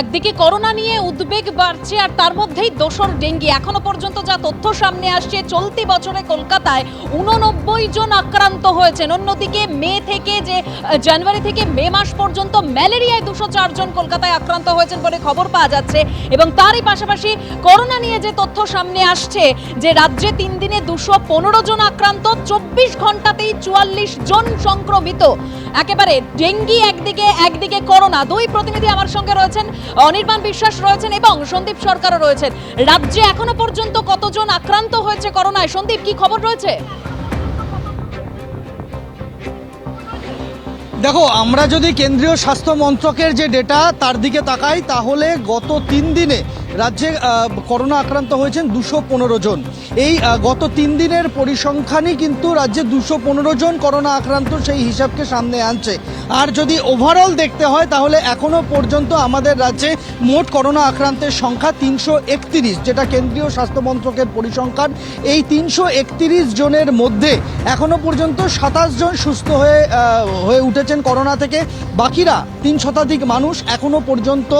একদিকে করোনা নিয়ে উদ্বেগ বাড়ছে আর তার মধ্যেই দোসর ডেঙ্গি। এখনও পর্যন্ত যা তথ্য সামনে আসছে, চলতি বছরে কলকাতায় উননব্বই জন আক্রান্ত হয়েছেন। অন্যদিকে মে থেকে যে, জানুয়ারি থেকে মে মাস পর্যন্ত ম্যালেরিয়ায় দুশো জন কলকাতায় আক্রান্ত হয়েছেন বলে খবর পাওয়া যাচ্ছে। এবং তারই পাশাপাশি করোনা নিয়ে যে তথ্য সামনে আসছে, যে রাজ্যে তিন দিনে দুশো পনেরো জন আক্রান্ত, চব্বিশ ঘন্টাতেই চুয়াল্লিশ জন সংক্রমিত। একেবারে ডেঙ্গি একদিকে একদিকে করোনা। দুই প্রতিনিধি আমার সঙ্গে রয়েছেন অনির্বাণ বিশ্বাস রয়েছেন এবং সন্দীপ সরকারও রয়েছেন। রাজ্যে এখনও পর্যন্ত কতজন আক্রান্ত হয়েছে করোনায়? সন্দীপ, কি খবর রয়েছে? দেখো, আমরা যদি কেন্দ্রীয় স্বাস্থ্য মন্ত্রকের যে ডেটা তার দিকে তাকাই, তাহলে গত তিন দিনে রাজ্যে করোনা আক্রান্ত হয়েছেন দুশো পনেরো জন। এই গত তিন দিনের পরিসংখ্যানই কিন্তু রাজ্যে দুশো পনেরো জন করোনা আক্রান্ত সেই হিসাবকে সামনে আনছে। আর যদি ওভারঅল দেখতে হয়, তাহলে এখনও পর্যন্ত আমাদের রাজ্যে মোট করোনা আক্রান্তের সংখ্যা তিনশো একত্রিশ, যেটা কেন্দ্রীয় স্বাস্থ্য মন্ত্রকের পরিসংখ্যান। এই তিনশো একত্রিশ জনের মধ্যে এখনও পর্যন্ত সাতাশ জন সুস্থ হয়ে হয়ে উঠেছেন করোনা থেকে। বাকিরা তিন শতাধিক মানুষ এখনও পর্যন্ত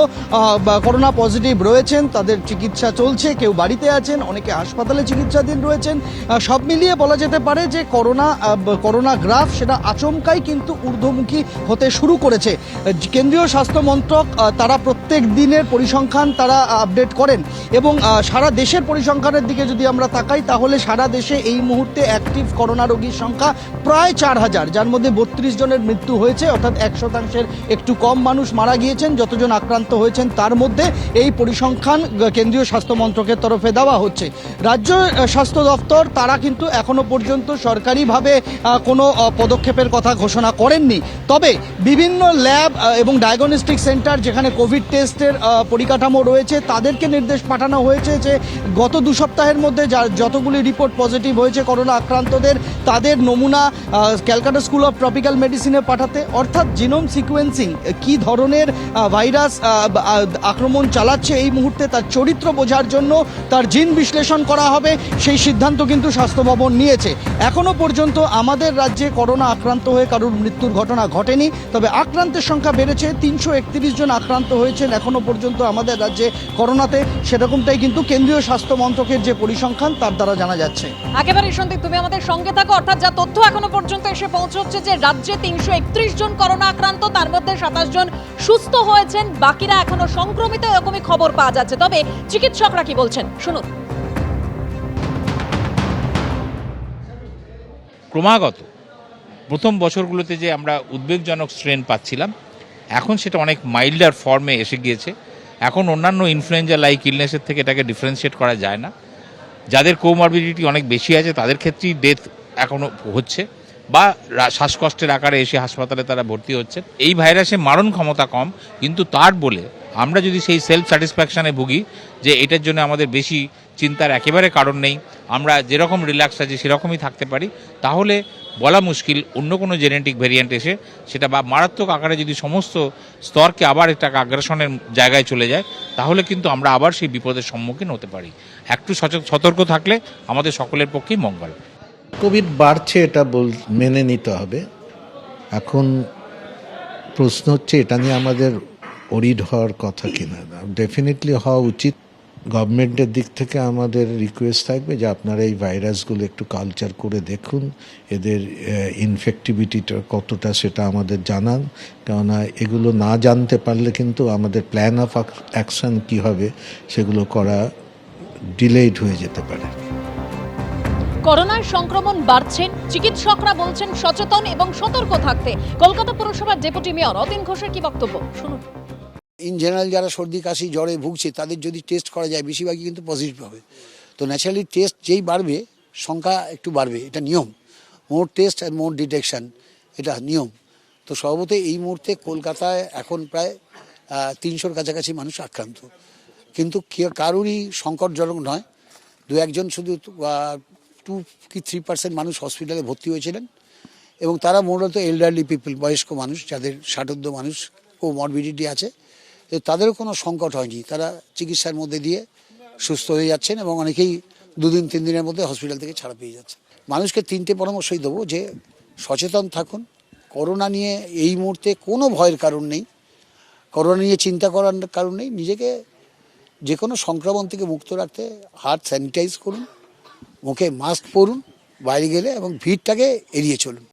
করোনা পজিটিভ রয়েছেন। তাদের চিকিৎসা চলছে, কেউ বাড়িতে আছেন, অনেকে হাসপাতালে চিকিৎসাধীন রয়েছেন। সব মিলিয়ে বলা যেতে পারে যে করোনা করোনা গ্রাফ সেটা আচমকাই কিন্তু ঊর্ধ্বমুখী হতে শুরু করেছে। কেন্দ্রীয় স্বাস্থ্য মন্ত্রক তারা প্রত্যেক দিনের পরিসংখ্যান তারা আপডেট করেন এবং সারা দেশের পরিসংখ্যানের দিকে যদি আমরা তাকাই, তাহলে সারা দেশে এই মুহূর্তে অ্যাক্টিভ করোনা রোগীর সংখ্যা প্রায় চার হাজার, যার মধ্যে বত্রিশ জনের মৃত্যু হয়েছে, অর্থাৎ এক শতাংশের একটু কম মানুষ মারা গিয়েছেন, যতজন আক্রান্ত হয়েছেন, তার মধ্যে এই পরিসংখ্যান আহ, কেন্দ্রীয় স্বাস্থ্য মন্ত্রকের তরফে দেওয়া হচ্ছে। রাজ্য স্বাস্থ্য দপ্তর তারা কিন্তু এখনও পর্যন্ত সরকারিভাবে কোনো পদক্ষেপের কথা ঘোষণা করেননি। তবে বিভিন্ন ল্যাব এবং ডায়াগনস্টিক সেন্টার যেখানে কোভিড টেস্টের পরিকাঠামো রয়েছে তাদেরকে নির্দেশ পাঠানো হয়েছে যে গত দু সপ্তাহের মধ্যে যতগুলি রিপোর্ট পজিটিভ হয়েছে করোনা আক্রান্তদের তাদের নমুনা ক্যালকাটা স্কুল অফ ট্রপিক্যাল মেডিসিনে পাঠাতে। অর্থাৎ জিনোম সিকোয়েন্সিং কী ধরনের ভাইরাস আক্রমণ চালাচ্ছে এই মুহূর্তে তার চরিত্র বোঝার জন্য তার জিন বিশ্লেষণ করা হবে, সেই সিদ্ধান্ত কিন্তু স্বাস্থ্য ভবন নিয়েছে। এখনও পর্যন্ত আমাদের রাজ্যে করোনা আক্রান্ত হয়ে কারোর মৃত্যুর ঘটনা ঘটেনি, তবে আক্রান্তের সংখ্যা বেড়েছে, তিনশো একত্রিশ জন আক্রান্ত হয়েছেন এখনও পর্যন্ত আমাদের রাজ্যে করোনাতে। সেরকমটাই কিন্তু কেন্দ্রীয় স্বাস্থ্য মন্ত্রকের যে পরিসংখ্যান, তার দ্বারা জানা যাচ্ছে। একেবারে তুমি আমাদের সঙ্গে থাকো অর্থাৎ যা তথ্য এখনও পর্যন্ত এসে পৌঁছচ্ছে যে রাজ্যে তিনশো একত্রিশ জন করোনা আক্রান্ত, তার মধ্যে সাতাশ জন সুস্থ হয়েছেন, বাকিরা এখনও সংক্রমিত এরকমই খবর পাওয়া যাচ্ছে। তবে চিকিৎসকরা কি বলছেন? শুনুন। ক্রমাগত প্রথম বছরগুলোতে যে আমরা উদ্বেগজনক স্ট্রেন পাচ্ছিলাম, এখন সেটা অনেক মাইল্ডার ফর্মে এসে গিয়েছে। এখন অন্যান্য ইনফ্লুয়েঞ্জা লাইক ইলনেসের থেকে এটাকে ডিফারেন্সিয়েট করা যায় না। যাদের কোমরবিডিটি অনেক বেশি আছে, তাদের ক্ষেত্রেই ডেথ এখনও হচ্ছে বা শ্বাসকষ্টের আকারে এসে হাসপাতালে তারা ভর্তি হচ্ছে। এই ভাইরাসে মারণ ক্ষমতা কম, কিন্তু তার বলে আমরা যদি সেই সেলফ স্যাটিসফ্যাকশানে ভুগি যে এটার জন্য আমাদের বেশি চিন্তার একেবারে কারণ নেই, আমরা যেরকম রিল্যাক্স আছি সেরকমই থাকতে পারি, তাহলে বলা মুশকিল অন্য কোনো জেনেটিক ভেরিয়েন্ট এসে সেটা বা মারাত্মক আকারে যদি সমস্ত স্তরকে আবার একটা আগ্রাসনের জায়গায় চলে যায়, তাহলে কিন্তু আমরা আবার সেই বিপদের সম্মুখীন হতে পারি। একটু সতর্ক থাকলে আমাদের সকলের পক্ষেই মঙ্গল। কোভিড বাড়ছে এটা বল, মেনে নিতে হবে। এখন প্রশ্ন হচ্ছে, এটা নিয়ে আমাদের অরিড হওয়ার কথা কিনা? ডেফিনেটলি হওয়া উচিত। গভর্নমেন্টের দিক থেকে আমাদের রিকোয়েস্ট থাকবে যে আপনারা এই ভাইরাসগুলো একটু কালচার করে দেখুন। এদের ইনফেক্টিভিটিটা কতটা সেটা আমাদের জানান। কেননা এগুলো না জানতে পারলে কিন্তু আমাদের প্ল্যান অফ অ্যাকশন কী হবে সেগুলো করা ডিলেড হয়ে যেতে পারে। করোনার সংক্রমণ বাড়ছে, চিকিৎসকরা বলছেন সচেতন এবং সতর্ক থাকতে। কলকাতা পুরসভার ডেপুটি মেয়র অতীন ঘোষের কি বক্তব্য? শুনুন। ইন জেনারেল যারা সর্দি, কাশি, জ্বরে ভুগছে, তাদের যদি টেস্ট করা যায়, বেশিরভাগই কিন্তু পজিটিভ হবে। তো ন্যাচারালি টেস্ট যেই বাড়বে, সংখ্যা একটু বাড়বে, এটা নিয়ম। More test and more detection এটা নিয়ম। তো সর্বতে এই মুহূর্তে কলকাতায় এখন প্রায় তিনশোর কাছাকাছি মানুষ আক্রান্ত। কিন্তু কারোরই সংকটজনক নয়। দু একজন শুধু টু কি থ্রি পার্সেন্ট মানুষ হসপিটালে ভর্তি হয়েছিলেন এবং তারা মূলত এল্ডারলি পিপল বয়স্ক মানুষ যাদের ষাটোর্ধ মানুষ ও মরবিডিটি আছে তাদেরও কোনো সংকট হয়নি। তারা চিকিৎসার মধ্যে দিয়ে সুস্থ হয়ে যাচ্ছেন এবং অনেকেই দুদিন তিন দিনের মধ্যে হসপিটাল থেকে ছাড়া পেয়ে যাচ্ছে মানুষকে তিনটে পরামর্শই দেবো যে সচেতন থাকুন। করোনা নিয়ে এই মুহূর্তে কোনো ভয়ের কারণ নেই। করোনা নিয়ে চিন্তা করার কারণ নেই। নিজেকে যে কোনো সংক্রমণ থেকে মুক্ত রাখতে হাত স্যানিটাইজ করুন। মুখে মাস্ক পরুন বাইরে গেলে এবং ভিড়টাকে এড়িয়ে চলুন।